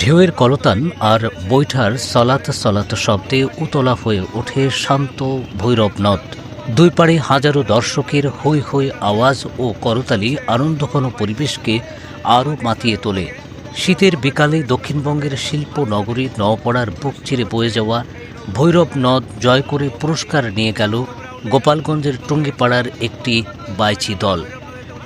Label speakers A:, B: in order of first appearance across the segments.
A: ঢেউয়ের কলতান আর বৈঠার সলাত সলাত শব্দে উতলা হয়ে ওঠে শান্ত ভৈরব নদ। দুই পাড়ে হাজারো দর্শকের হৈ হৈ আওয়াজ ও করতালি আনন্দঘন পরিবেশকে আরও মাতিয়ে তোলে। শীতের বিকালে দক্ষিণবঙ্গের শিল্প নগরী নওপাড়ার বুক চিরে বয়ে যাওয়া ভৈরব নদ জয় করে পুরস্কার নিয়ে গেল গোপালগঞ্জের টুঙ্গিপাড়ার একটি বাইচি দল।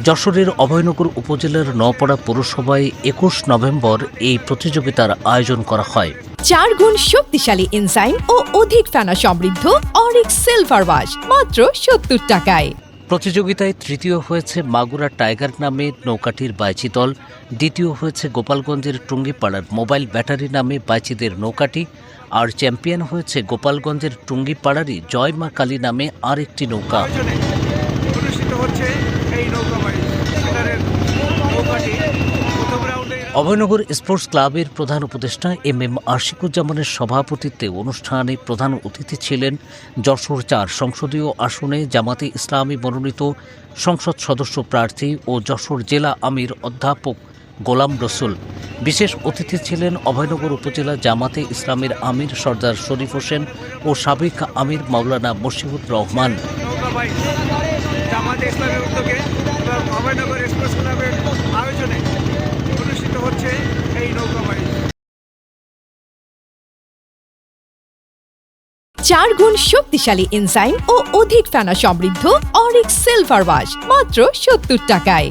A: যশোরের অভয়নগর উপজেলার নওপাড়া পৌরসভায় একুশ নভেম্বর এই প্রতিযোগিতার আয়োজন করা হয়।
B: চার গুণ শক্তিশালী এনজাইম ও অধিক ফেনা সমৃদ্ধ অরিক সিলভার ওয়াশ মাত্র সত্তর টাকায়।
A: প্রতিযোগিতায় তৃতীয় হয়েছে মাগুরা টাইগার নামে নৌকাটির বাইচি দল দ্বিতীয় হয়েছে গোপালগঞ্জের টুঙ্গিপাড়ার মোবাইল ব্যাটারি নামে বাইচিদের নৌকাটি আর চ্যাম্পিয়ন হয়েছে গোপালগঞ্জের টুঙ্গিপাড়ারই জয় মা কালী নামে আরেকটি নৌকা
C: আয়োজনে অনুষ্ঠিত হচ্ছে এই নৌকাবাড়ি সেটারের নৌকাটি প্রথম রাউন্ডে
A: অভয়নগর স্পোর্টস ক্লাবের প্রধান উপদেষ্টা এম এম আশিকুজ্জামানের সভাপতিত্বে অনুষ্ঠানে প্রধান অতিথি ছিলেন যশোর চার সংসদীয় আসনে জামাতে ইসলামী মনোনীত সংসদ সদস্য প্রার্থী ও যশোর জেলা আমির অধ্যাপক গোলাম রসুল। বিশেষ অতিথি ছিলেন অভয়নগর উপজেলা জামাতে ইসলামের আমির সর্দার শরীফ হোসেন ও সাবেক আমির মাওলানা মশিউর রহমান।
C: আয়োজনে অনুষ্ঠিত হচ্ছে এই নৌকাবাড়ি
B: চার গুণ শক্তিশালী এনজাইম ও অধিক ফেনা সমৃদ্ধ অরিক সিলভার ওয়াশ, মাত্র সত্তর টাকায়।